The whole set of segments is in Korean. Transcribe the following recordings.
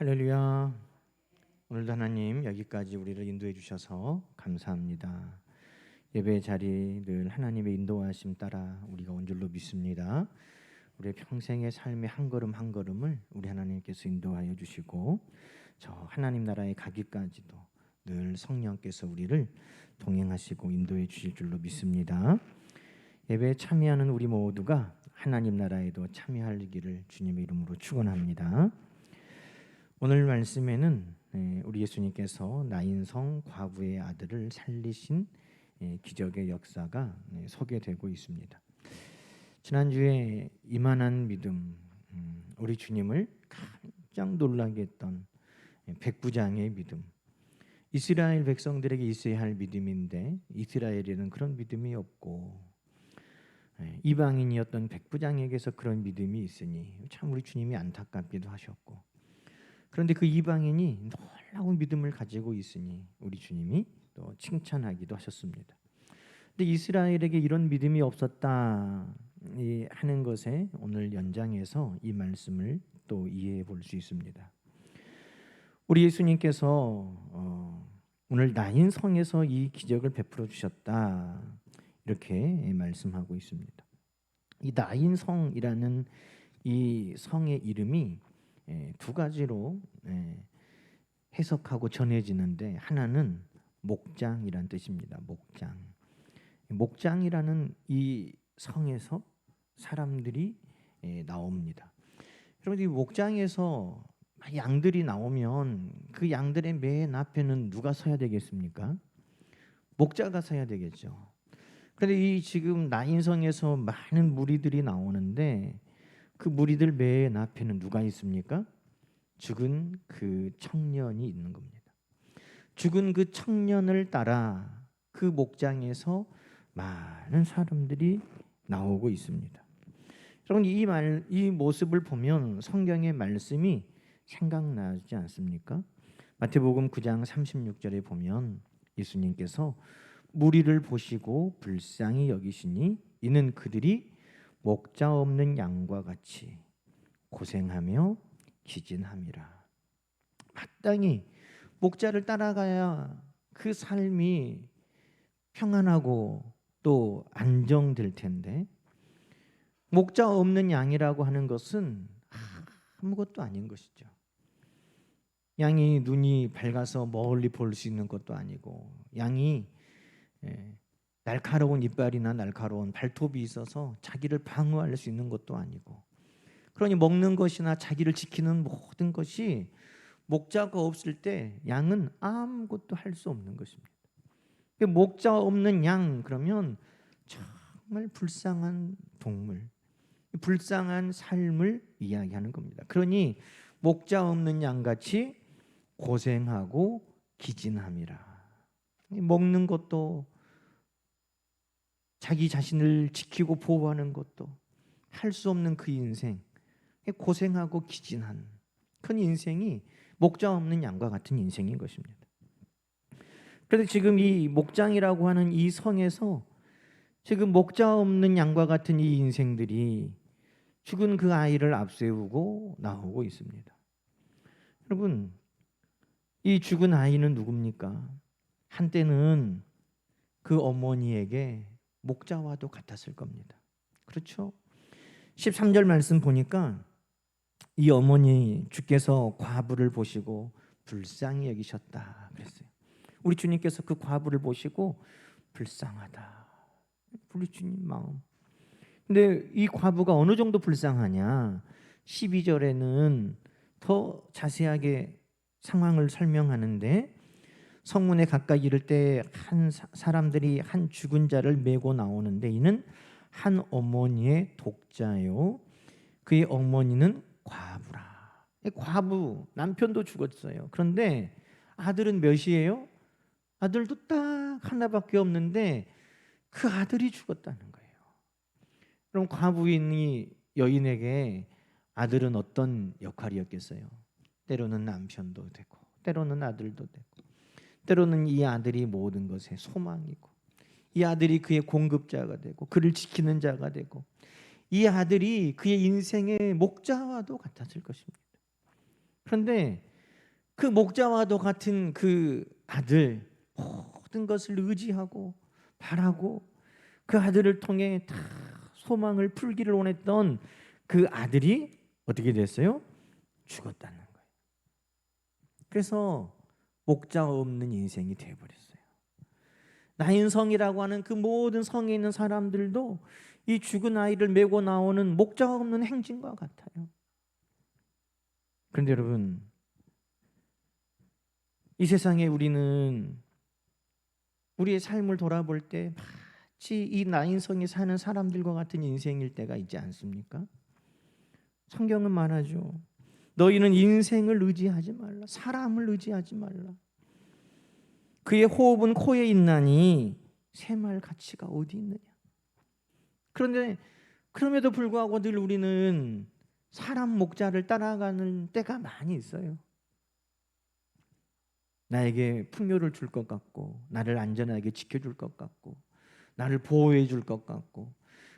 할렐루야. 오늘도 하나님 여기까지 우리를 인도해 주셔서 감사합니다. 예배 자리 늘 하나님의 인도하심 따라 우리가 온 줄로 믿습니다. 우리의 평생의 삶의 한 걸음 한 걸음을 우리 하나님께서 인도하여 주시고 저 하나님 나라에 가기까지도 늘 성령께서 우리를 동행하시고 인도해 주실 줄로 믿습니다. 예배에 참여하는 우리 모두가 하나님 나라에도 참여하기를 주님의 이름으로 축원합니다. 오늘 말씀에는 예, 우리 예수님께서 나인성 과부의 아들을 살리신 예, 기적의 역사가 예, 소개되고 있습니다. 지난주에 이만한 믿음, 음, 우리 주님을 깜짝 놀라게 했던 백부장의 믿음, 이스라엘 백성들에게 있어야 할 믿음인데 이스라엘에는 그런 믿음이 없고 이방인이었던 백부장에게서 그런 믿음이 있으니 참 우리 주님이 안타깝기도 하셨고 그런데 그 이방인이 놀라운 믿음을 가지고 있으니 우리 주님이 또 칭찬하기도 하셨습니다. 근데 이스라엘에게 이런 믿음이 없었다 하는 것에 오늘 연장해서 이 말씀을 또 이해해 볼 수 있습니다. 우리 예수님께서 어, 오늘 나인 성에서 이 기적을 베풀어 주셨다 이렇게 말씀하고 있습니다. 이 나인 성이라는 이 성의 이름이 예, 두 가지로 예, 해석하고 전해지는데 하나는 목장이란 뜻입니다. 목장. 목장이라는 이 성에서 사람들이 예, 나옵니다. 여러분 이 목장에서 양들이 나오면 그 양들의 맨 앞에는 누가 서야 되겠습니까? 목자가 서야 되겠죠. 그런데 이 지금 나인성에서 많은 무리들이 나오는데 그 무리들 맨 앞에는 누가 있습니까? 죽은 그 청년이 있는 겁니다. 죽은 그 청년을 따라 그 목장에서 많은 사람들이 나오고 있습니다. 여러분 이 말, 이 모습을 보면 성경의 말씀이 생각나지 않습니까? 마태복음 9장 36절에 보면 예수님께서 무리를 보시고 불쌍히 여기시니 이는 그들이 목자 없는 양과 같이 고생하며 기진함이라. 마땅히 목자를 따라가야 그 삶이 평안하고 또 안정될 텐데 목자 없는 양이라고 하는 것은 아무것도 아닌 것이죠. 양이 눈이 밝아서 멀리 볼 수 있는 것도 아니고 양이 예, 날카로운 이빨이나 날카로운 발톱이 있어서 자기를 방어할 수 있는 것도 아니고 그러니 먹는 것이나 자기를 지키는 모든 것이 목자가 없을 때 양은 아무것도 할 수 없는 것입니다. 목자 없는 양 그러면 정말 불쌍한 동물, 불쌍한 삶을 이야기하는 겁니다. 그러니 목자 없는 양같이 고생하고 기진함이라. 먹는 것도 자기 자신을 지키고 보호하는 것도 할 수 없는 그 인생, 고생하고 기진한 큰 인생이 목자 없는 양과 같은 인생인 것입니다. 그래서 지금 이 목장이라고 하는 이 성에서 지금 목자 없는 양과 같은 이 인생들이 죽은 그 아이를 앞세우고 나오고 있습니다. 여러분, 이 죽은 아이는 누굽니까? 한때는 그 어머니에게 목자와도 같았을 겁니다. 그렇죠? 13절 말씀 보니까 이 어머니 주께서 과부를 보시고 불쌍히 여기셨다 그랬어요. 우리 주님께서 그 과부를 보시고 불쌍하다. 우리 주님 마음. 근데 이 과부가 어느 정도 불쌍하냐? 12절에는 더 자세하게 상황을 설명하는데 성문에 가까이 이를 때 한 사람들이 한 죽은 자를 메고 나오는데 이는 한 어머니의 독자요. 그의 어머니는 과부라. 과부 남편도 죽었어요. 그런데 아들은 몇이에요? 아들도 딱 하나밖에 없는데 그 아들이 죽었다는 거예요. 그럼 과부인이 여인에게 아들은 어떤 역할이었겠어요? 때로는 남편도 되고, 때로는 아들도 되고, 때로는 이 아들이 모든 것의 소망이고 이 아들이 그의 공급자가 되고 그를 지키는 자가 되고 이 아들이 그의 인생의 목자와도 같았을 것입니다. 그런데 그 목자와도 같은 그 아들 모든 것을 의지하고 바라고 그 아들을 통해 다 소망을 풀기를 원했던 그 아들이 어떻게 됐어요? 죽었다는 거예요. 그래서 목자 없는 인생이 되어버렸어요. 나인성이라고 하는 그 모든 성에 있는 사람들도 이 죽은 아이를 메고 나오는 목자가 없는 행진과 같아요. 그런데 여러분, 이 세상에 우리는 우리의 삶을 돌아볼 때 마치 이 나인성이 사는 사람들과 같은 인생일 때가 있지 않습니까? 성경은 말하죠. 너희는 인생을 의지하지 말라. 사람을 의지하지 말라. 그의 호흡은 코에 있나니 새말 가치가 어디 있느냐. 그런데 그럼에도 불구하고 늘 우리는 사람 목자를 따라가는 때가 많이 있어요. 나에게 풍요를 줄 것 같고 나를 안전하게 지켜줄 것 같고 나를 보호해 줄 것 같고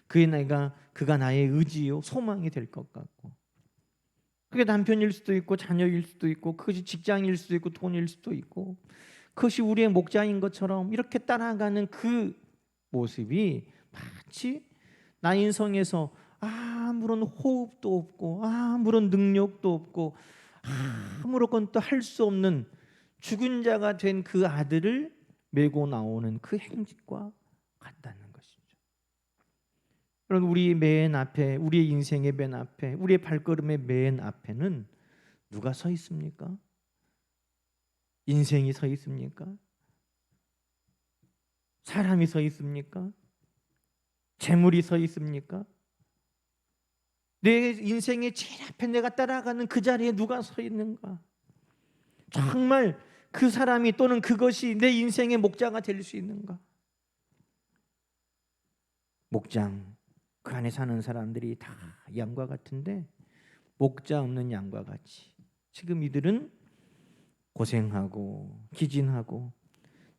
그의 내가 그가 나의 의지요 소망이 될 것 같고 그게 남편일 수도 있고 자녀일 수도 있고 그것이 직장일 수도 있고 돈일 수도 있고 그것이 우리의 목자인 것처럼 이렇게 따라가는 그 모습이 마치 나인성에서 아무런 호흡도 없고 아무런 능력도 없고 아무런 또할 수 없는 죽은 자가 된 그 아들을 메고 나오는 그 행직과 같다는. 여러분 우리 맨 앞에 우리의 인생의 맨 앞에 우리의 발걸음의 맨 앞에는 누가 서 있습니까? 인생이 서 있습니까? 사람이 서 있습니까? 재물이 서 있습니까? 내 인생의 제일 앞에 내가 따라가는 그 자리에 누가 서 있는가? 정말 그 사람이 또는 그것이 내 인생의 목자가 될 수 있는가? 목장 그 안에 사는 사람들이 다 양과 같은데 목자 없는 양과 같이 지금 이들은 고생하고 기진하고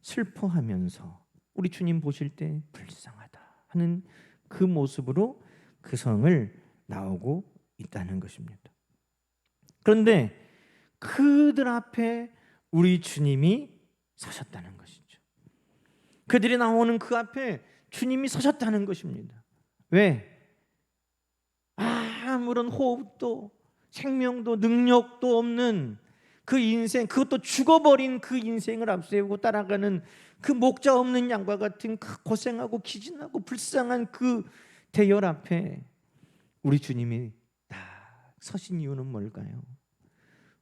슬퍼하면서 우리 주님 보실 때 불쌍하다 하는 그 모습으로 그 성을 나오고 있다는 것입니다. 그런데 그들 앞에 우리 주님이 서셨다는 것이죠. 그들이 나오는 그 앞에 주님이 서셨다는 것입니다. 왜? 아무런 호흡도 생명도 능력도 없는 그 인생 그것도 죽어버린 그 인생을 앞세우고 따라가는 그 목자 없는 양과 같은 그 고생하고 기진하고 불쌍한 그 대열 앞에 우리 주님이 딱 서신 이유는 뭘까요?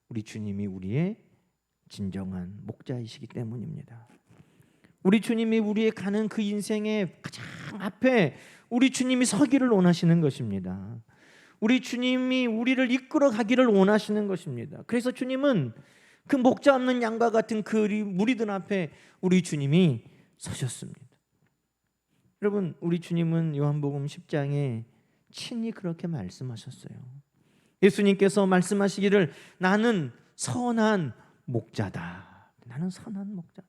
우리 주님이 우리의 진정한 목자이시기 때문입니다. 우리 주님이 우리의 가는 그 인생의 가장 앞에 우리 주님이 서기를 원하시는 것입니다. 우리 주님이 우리를 이끌어 가기를 원하시는 것입니다. 그래서 주님은 그 목자 없는 양과 같은 그 무리들 앞에 우리 주님이 서셨습니다. 여러분, 우리 주님은 요한복음 10장에 친히 그렇게 말씀하셨어요. 예수님께서 말씀하시기를 나는 선한 목자다. 나는 선한 목자다.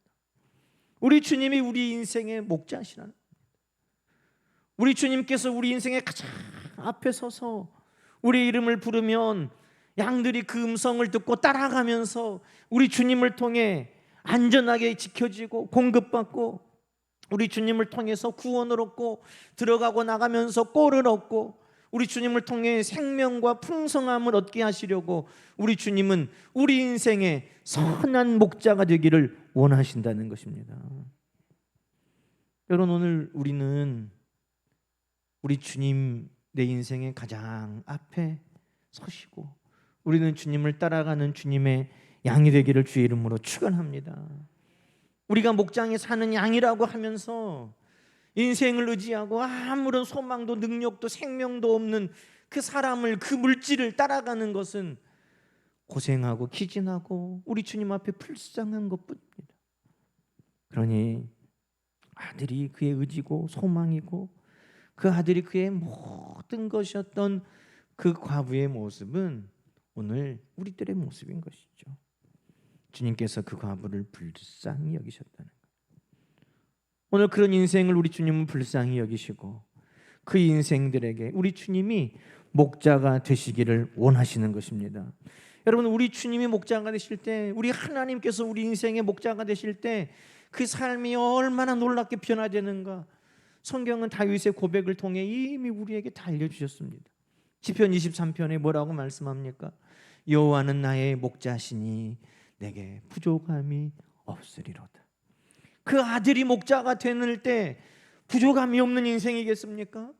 우리 주님이 우리 인생의 목자시라는 우리 주님께서 우리 인생의 가장 앞에 서서 우리 이름을 부르면 양들이 그 음성을 듣고 따라가면서 우리 주님을 통해 안전하게 지켜지고 공급받고 우리 주님을 통해서 구원을 얻고 들어가고 나가면서 꼴을 얻고 우리 주님을 통해 생명과 풍성함을 얻게 하시려고 우리 주님은 우리 인생의 선한 목자가 되기를 원하신다는 것입니다. 여러분 오늘 우리는 우리 주님 내 인생의 가장 앞에 서시고 우리는 주님을 따라가는 주님의 양이 되기를 주의 이름으로 축원합니다. 우리가 목장에 사는 양이라고 하면서 인생을 의지하고 아무런 소망도 능력도 생명도 없는 그 사람을 그 물질을 따라가는 것은 고생하고 기진하고 우리 주님 앞에 불쌍한 것뿐입니다. 그러니 아들이 그의 의지고 소망이고 그 아들이 그의 모든 것이었던 그 과부의 모습은 오늘 우리들의 모습인 것이죠. 주님께서 그 과부를 불쌍히 여기셨다는 것. 오늘 그런 인생을 우리 주님은 불쌍히 여기시고 그 인생들에게 우리 주님이 목자가 되시기를 원하시는 것입니다. 여러분 우리 주님이 목자가 되실 때 우리 하나님께서 우리 인생의 목자가 되실 때 그 삶이 얼마나 놀랍게 변화되는가 성경은 다윗의 고백을 통해 이미 우리에게 다 알려주셨습니다. 시편 23편에 뭐라고 말씀합니까? 여호와는 나의 목자시니 내게 부족함이 없으리로다. 그 아들이 목자가 되는 때 부족함이 없는 인생이겠습니까?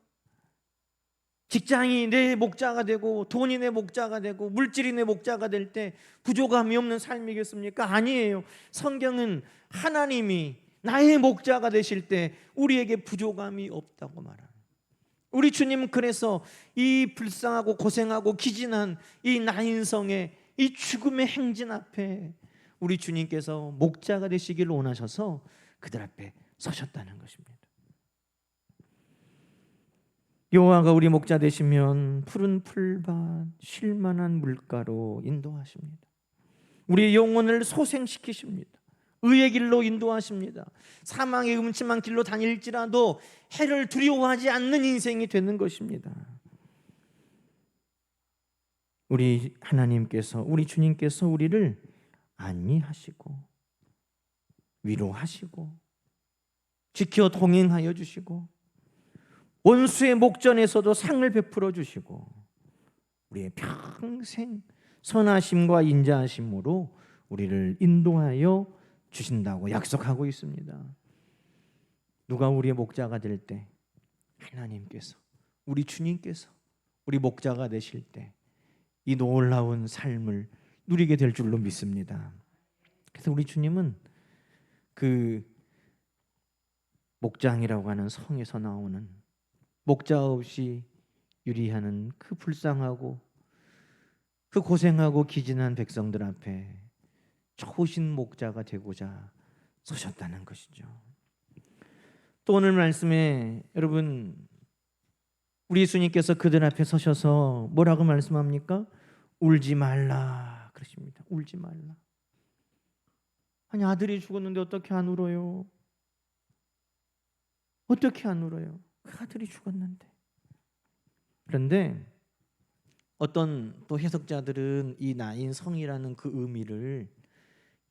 직장이 내 목자가 되고 돈이 내 목자가 되고 물질이 내 목자가 될 때 부족함이 없는 삶이겠습니까? 아니에요. 성경은 하나님이 나의 목자가 되실 때 우리에게 부족함이 없다고 말합니다. 우리 주님은 그래서 이 불쌍하고 고생하고 기진한 이 나인성의 이 죽음의 행진 앞에 우리 주님께서 목자가 되시기를 원하셔서 그들 앞에 서셨다는 것입니다. 여호와가 우리 목자 되시면 푸른 풀밭 쉴만한 물가로 인도하십니다. 우리의 영혼을 소생시키십니다. 의의 길로 인도하십니다. 사망의 음침한 길로 다닐지라도 해를 두려워하지 않는 인생이 되는 것입니다. 우리 하나님께서 우리 주님께서 우리를 안위하시고 위로하시고 지켜 동행하여 주시고 원수의 목전에서도 상을 베풀어 주시고 우리의 평생 선하심과 인자하심으로 우리를 인도하여 주신다고 약속하고 있습니다. 누가 우리의 목자가 될 때 하나님께서 우리 주님께서 우리 목자가 되실 때 이 놀라운 삶을 누리게 될 줄로 믿습니다. 그래서 우리 주님은 그 목장이라고 하는 성에서 나오는 목자 없이 유리하는 그 불쌍하고 그 고생하고 기진한 백성들 앞에 좋으신 목자가 되고자 서셨다는 것이죠. 또 오늘 말씀에 여러분 우리 예수님께서 그들 앞에 서셔서 뭐라고 말씀합니까? 울지 말라 그러십니다. 울지 말라. 아니 아들이 죽었는데 어떻게 안 울어요? 어떻게 안 울어요? 그 아들이 죽었는데. 그런데 어떤 또 해석자들은 이 나인 성이라는 그 의미를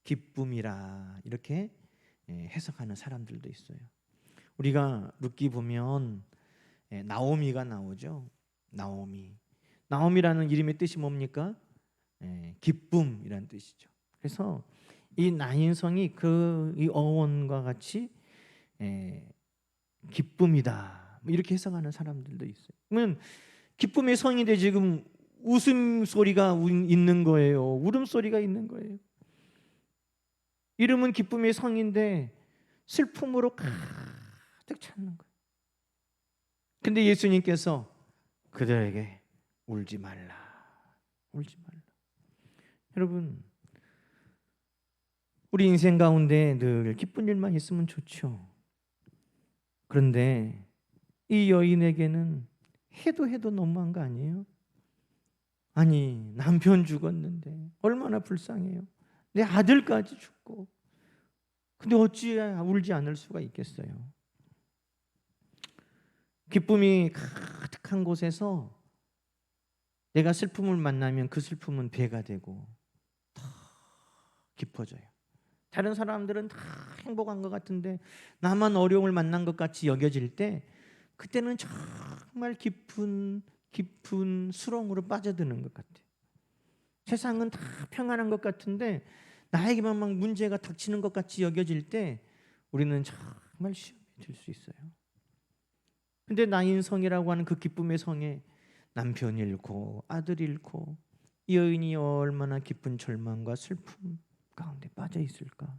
기쁨이라 이렇게 예, 해석하는 사람들도 있어요. 우리가 룻기 보면 예, 나오미가 나오죠. 나오미. 나오미라는 이름의 뜻이 뭡니까? 예, 기쁨이라는 뜻이죠. 그래서 이 나인성이 그 이 어원과 같이 기쁨이다 뭐 이렇게 해석하는 사람들도 있어요. 그러면 기쁨의 성인데 지금 웃음 소리가 있는 거예요. 울음 소리가 있는 거예요. 이름은 기쁨의 성인데 슬픔으로 가득 찼는 거예요. 근데 예수님께서 그들에게 울지 말라. 울지 말라. 여러분 우리 인생 가운데 늘 기쁜 일만 있으면 좋죠. 그런데 이 여인에게는 해도 해도 너무한 거 아니에요? 아니 남편 죽었는데 얼마나 불쌍해요. 내 아들까지 죽고 근데 어찌 울지 않을 수가 있겠어요? 기쁨이 가득한 곳에서 내가 슬픔을 만나면 그 슬픔은 배가 되고 더 깊어져요. 다른 사람들은 다 행복한 것 같은데 나만 어려움을 만난 것 같이 여겨질 때 그때는 정말 깊은 깊은 수렁으로 빠져드는 것 같아요. 세상은 다 평안한 것 같은데 나에게만 막 문제가 닥치는 것 같이 여겨질 때 우리는 정말 시험에 들 수 있어요. 근데 나인 성이라고 하는 그 기쁨의 성에 남편 잃고 아들 잃고 이 여인이 얼마나 깊은 절망과 슬픔 가운데 빠져 있을까?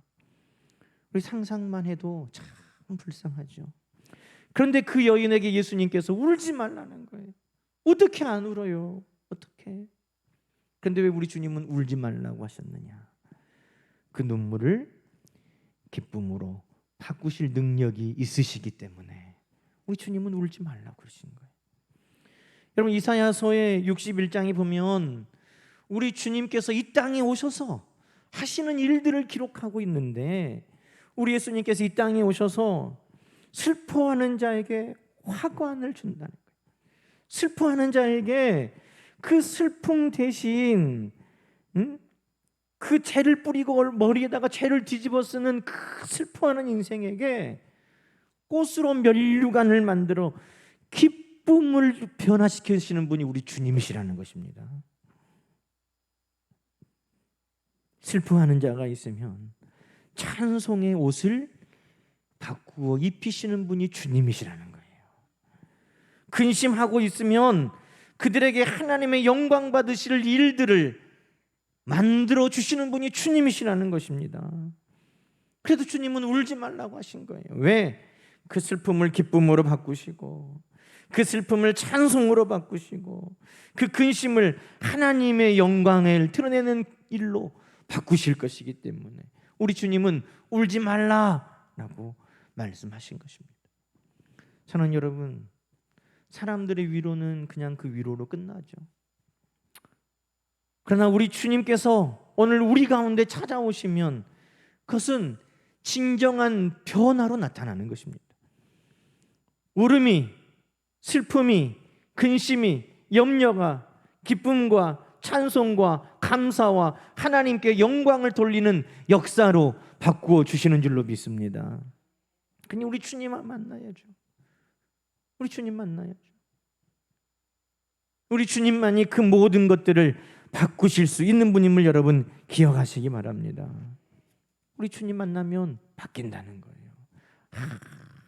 우리 상상만 해도 참 불쌍하죠. 그런데 그 여인에게 예수님께서 울지 말라는 거예요. 어떻게 안 울어요? 어떻게? 그런데 왜 우리 주님은 울지 말라고 하셨느냐? 그 눈물을 기쁨으로 바꾸실 능력이 있으시기 때문에 우리 주님은 울지 말라고 그러신 거예요. 여러분 이사야서의 61장에 보면 우리 주님께서 이 땅에 오셔서 하시는 일들을 기록하고 있는데 우리 예수님께서 이 땅에 오셔서 슬퍼하는 자에게 화관을 준다는 거예요. 슬퍼하는 자에게 그 슬픔 대신 응? 그 죄를 뿌리고 머리에다가 죄를 뒤집어 쓰는 그 슬퍼하는 인생에게 꽃으로 면류관을 만들어 기쁨을 변화시켜 주시는 분이 우리 주님이시라는 것입니다. 슬퍼하는 자가 있으면 찬송의 옷을 바꾸어 입히시는 분이 주님이시라는 거예요. 근심하고 있으면 그들에게 하나님의 영광 받으실 일들을 만들어 주시는 분이 주님이시라는 것입니다. 그래도 주님은 울지 말라고 하신 거예요. 왜? 그 슬픔을 기쁨으로 바꾸시고 그 슬픔을 찬송으로 바꾸시고 그 근심을 하나님의 영광을 드러내는 일로 바꾸실 것이기 때문에 우리 주님은 울지 말라라고 말씀하신 것입니다. 저는 여러분 사람들의 위로는 그냥 그 위로로 끝나죠. 그러나 우리 주님께서 오늘 우리 가운데 찾아오시면 그것은 진정한 변화로 나타나는 것입니다. 울음이, 슬픔이, 근심이, 염려가 기쁨과 찬송과 감사와 하나님께 영광을 돌리는 역사로 바꾸어 주시는 줄로 믿습니다. 그냥 우리 주님 만나야죠. 우리 주님 만나야죠. 우리 주님만이 그 모든 것들을 바꾸실 수 있는 분임을 여러분 기억하시기 바랍니다. 우리 주님 만나면 바뀐다는 거예요.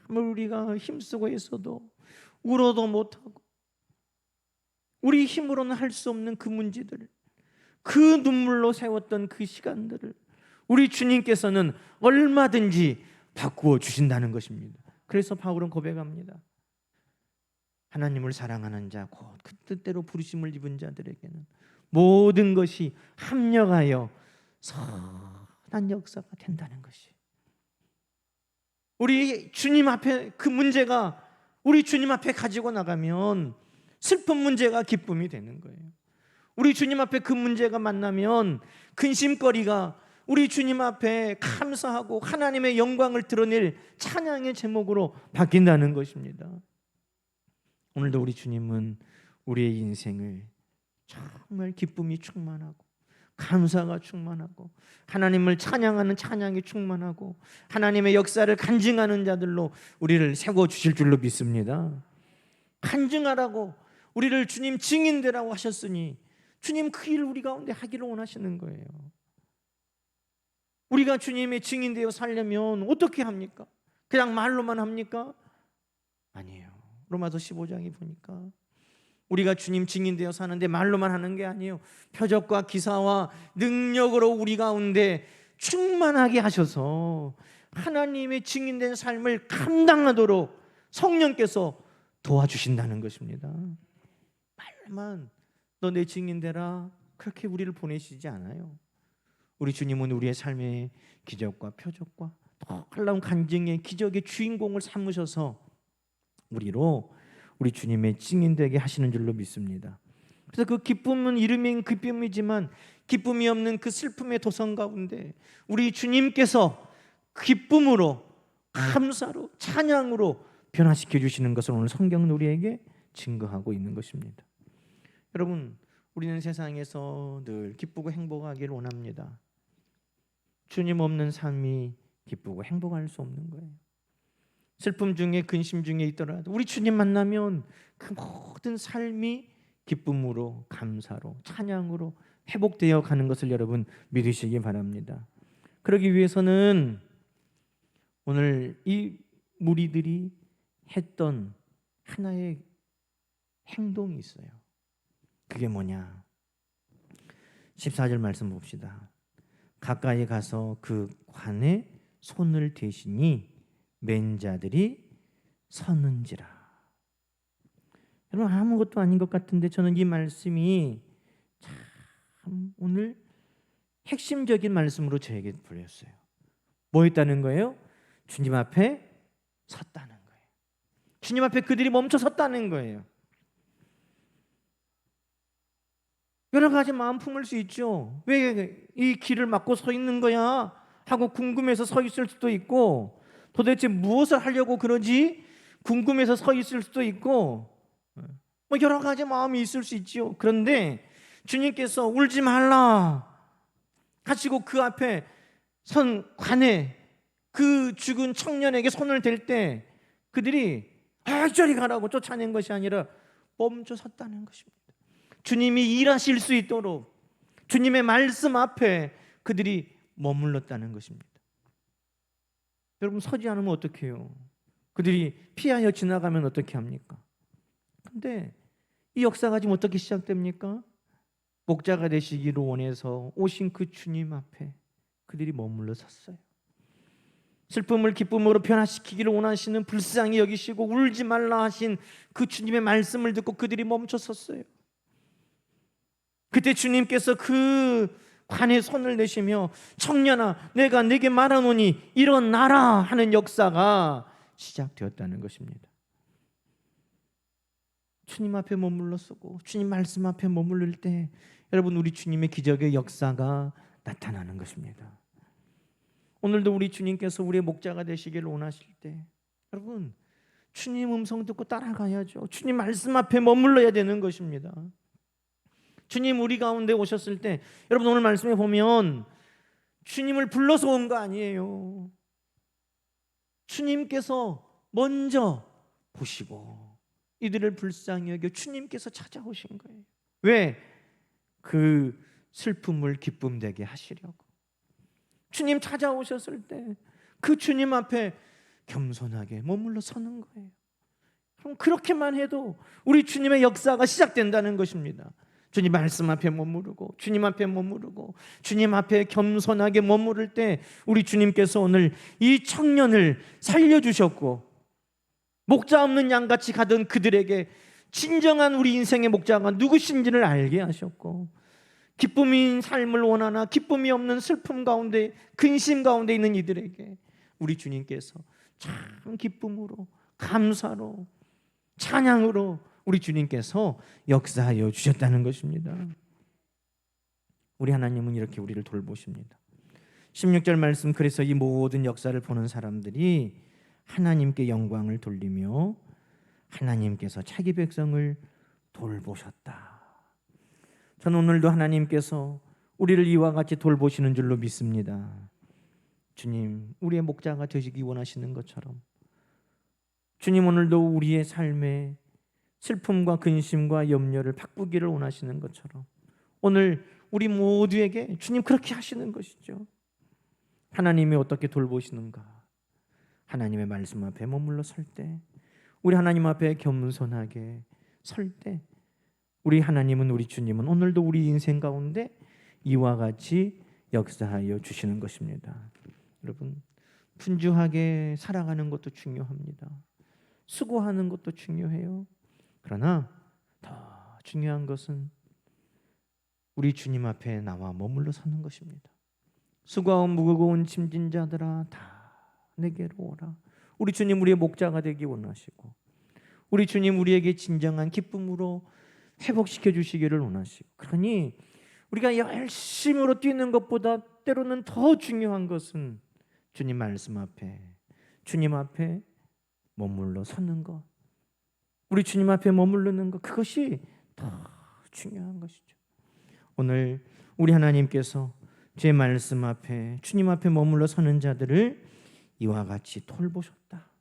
아무리 우리가 힘쓰고 있어도 울어도 못하고 우리 힘으로는 할 수 없는 그 문제들을 그 눈물로 세웠던 그 시간들을 우리 주님께서는 얼마든지 바꾸어 주신다는 것입니다. 그래서 바울은 고백합니다. 하나님을 사랑하는 자, 곧 그 뜻대로 부르심을 입은 자들에게는 모든 것이 합력하여 선한 역사가 된다는 것이. 우리 주님 앞에 그 문제가 우리 주님 앞에 가지고 나가면 슬픈 문제가 기쁨이 되는 거예요. 우리 주님 앞에 그 문제가 만나면 근심거리가 우리 주님 앞에 감사하고 하나님의 영광을 드러낼 찬양의 제목으로 바뀐다는 것입니다. 오늘도 우리 주님은 우리의 인생을 정말 기쁨이 충만하고 감사가 충만하고 하나님을 찬양하는 찬양이 충만하고 하나님의 역사를 간증하는 자들로 우리를 세워 주실 줄로 믿습니다. 간증하라고 우리를 주님 증인되라고 하셨으니 주님 그 일 우리 가운데 하기를 원하시는 거예요. 우리가 주님의 증인되어 살려면 어떻게 합니까? 그냥 말로만 합니까? 아니에요. 로마서 15장에 보니까 우리가 주님 증인되어 사는데 말로만 하는 게 아니에요. 표적과 기사와 능력으로 우리 가운데 충만하게 하셔서 하나님의 증인된 삶을 감당하도록 성령께서 도와주신다는 것입니다. 말만 너 내 증인 되라 그렇게 우리를 보내시지 않아요. 우리 주님은 우리의 삶의 기적과 표적과 놀라운 간증의 기적의 주인공을 삼으셔서 우리로 우리 주님의 증인 되게 하시는 줄로 믿습니다. 그래서 그 기쁨은 이름인 기쁨이지만 기쁨이 없는 그 슬픔의 도성 가운데 우리 주님께서 기쁨으로 감사로 찬양으로 변화시켜 주시는 것을 오늘 성경은 우리에게 증거하고 있는 것입니다. 여러분, 우리는 세상에서 늘 기쁘고 행복하기를 원합니다. 주님 없는 삶이 기쁘고 행복할 수 없는 거예요. 슬픔 중에 근심 중에 있더라도 우리 주님 만나면 그 모든 삶이 기쁨으로 감사로 찬양으로 회복되어 가는 것을 여러분 믿으시기 바랍니다. 그러기 위해서는 오늘 이 무리들이 했던 하나의 행동이 있어요. 그게 뭐냐? 14절 말씀 봅시다. 가까이 가서 그 관에 손을 대시니 맨 자들이 서는지라. 여러분 아무것도 아닌 것 같은데 저는 이 말씀이 참 오늘 핵심적인 말씀으로 저에게 보였어요. 뭐였다는 거예요? 주님 앞에 섰다는 거예요. 주님 앞에 그들이 멈춰 섰다는 거예요. 여러 가지 마음 품을 수 있죠. 왜 이 길을 막고 서 있는 거야? 하고 궁금해서 서 있을 수도 있고 도대체 무엇을 하려고 그러지? 궁금해서 서 있을 수도 있고 뭐 여러 가지 마음이 있을 수 있지요. 그런데 주님께서 울지 말라 하시고 그 앞에 선 관에 그 죽은 청년에게 손을 댈 때 그들이 아 저리 가라고 쫓아낸 것이 아니라 멈춰 섰다는 것입니다. 주님이 일하실 수 있도록 주님의 말씀 앞에 그들이 머물렀다는 것입니다. 여러분 서지 않으면 어떻게 해요? 그들이 피하여 지나가면 어떻게 합니까? 근데 이 역사가 지금 어떻게 시작됩니까? 목자가 되시기를 원해서 오신 그 주님 앞에 그들이 머물러 섰어요. 슬픔을 기쁨으로 변화시키기를 원하시는 불쌍히 여기시고 울지 말라 하신 그 주님의 말씀을 듣고 그들이 멈춰 섰어요. 그때 주님께서 그 관에 손을 내시며 청년아 내가 네게 말하노니 일어나라 하는 역사가 시작되었다는 것입니다. 주님 앞에 머물러 서고 주님 말씀 앞에 머물릴 때 여러분 우리 주님의 기적의 역사가 나타나는 것입니다. 오늘도 우리 주님께서 우리의 목자가 되시기를 원하실 때 여러분 주님 음성 듣고 따라가야죠. 주님 말씀 앞에 머물러야 되는 것입니다. 주님 우리 가운데 오셨을 때 여러분 오늘 말씀에 보면 주님을 불러서 온 거 아니에요. 주님께서 먼저 보시고 이들을 불쌍히 여겨 주님께서 찾아오신 거예요. 왜? 그 슬픔을 기쁨 되게 하시려고. 주님 찾아오셨을 때 그 주님 앞에 겸손하게 머물러 서는 거예요. 그럼 그렇게만 해도 우리 주님의 역사가 시작된다는 것입니다. 주님 말씀 앞에 머무르고 주님 앞에 머무르고 주님 앞에 겸손하게 머무를 때 우리 주님께서 오늘 이 청년을 살려 주셨고 목자 없는 양같이 가던 그들에게 진정한 우리 인생의 목자가 누구신지를 알게 하셨고 기쁨인 삶을 원하나 기쁨이 없는 슬픔 가운데 근심 가운데 있는 이들에게 우리 주님께서 참 기쁨으로 감사로 찬양으로 우리 주님께서 역사하여 주셨다는 것입니다. 우리 하나님은 이렇게 우리를 돌보십니다. 16절 말씀 그래서 이 모든 역사를 보는 사람들이 하나님께 영광을 돌리며 하나님께서 자기 백성을 돌보셨다. 저는 오늘도 하나님께서 우리를 이와 같이 돌보시는 줄로 믿습니다. 주님, 우리의 목자가 되시기 원하시는 것처럼 주님 오늘도 우리의 삶에 슬픔과 근심과 염려를 바꾸기를 원하시는 것처럼 오늘 우리 모두에게 주님 그렇게 하시는 것이죠. 하나님이 어떻게 돌보시는가? 하나님의 말씀 앞에 머물러 설 때, 우리 하나님 앞에 겸손하게 설 때, 우리 하나님은 우리 주님은 오늘도 우리 인생 가운데 이와 같이 역사하여 주시는 것입니다. 여러분 분주하게 살아가는 것도 중요합니다. 수고하는 것도 중요해요. 그러나 더 중요한 것은 우리 주님 앞에 나와 머물러 서는 것입니다. 수고하고 무거운 짐진 자들아 다 내게로 오라. 우리 주님 우리의 목자가 되기 원하시고 우리 주님 우리에게 진정한 기쁨으로 회복시켜 주시기를 원하시고 그러니 우리가 열심으로 뛰는 것보다 때로는 더 중요한 것은 주님 말씀 앞에 주님 앞에 머물러 서는 것 우리 주님 앞에 머무르는 것 그것이 더 중요한 것이죠. 오늘 우리 하나님께서 제 말씀 앞에 주님 앞에 머물러 서는 자들을 이와 같이 돌보셨다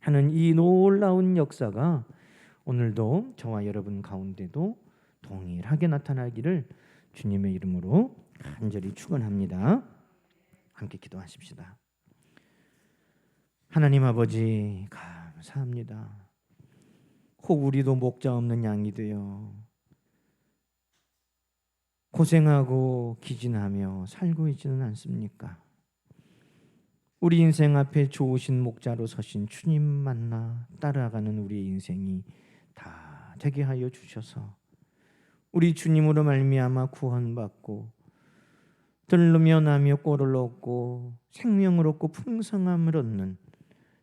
하는 이 놀라운 역사가 오늘도 저와 여러분 가운데도 동일하게 나타나기를 주님의 이름으로 간절히 축원합니다. 함께 기도하십시다. 하나님 아버지 감사합니다. 혹 우리도 목자 없는 양이 되어 고생하고 기진하며 살고 있지는 않습니까? 우리 인생 앞에 좋으신 목자로 서신 주님 만나 따라가는 우리 인생이 다 되게 하여 주셔서 우리 주님으로 말미암아 구원받고 들르며 나며 꼴을 얻고 생명을 얻고 풍성함을 얻는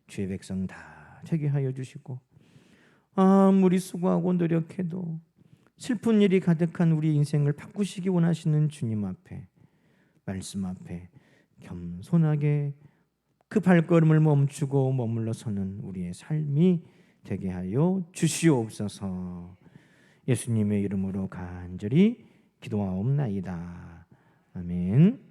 주의 백성 다 되게 하여 주시고 아무리 수고하고 노력해도 슬픈 일이 가득한 우리 인생을 바꾸시기 원하시는 주님 앞에 말씀 앞에 겸손하게 그 발걸음을 멈추고 머물러 서는 우리의 삶이 되게 하여 주시옵소서. 예수님의 이름으로 간절히 기도하옵나이다. 아멘.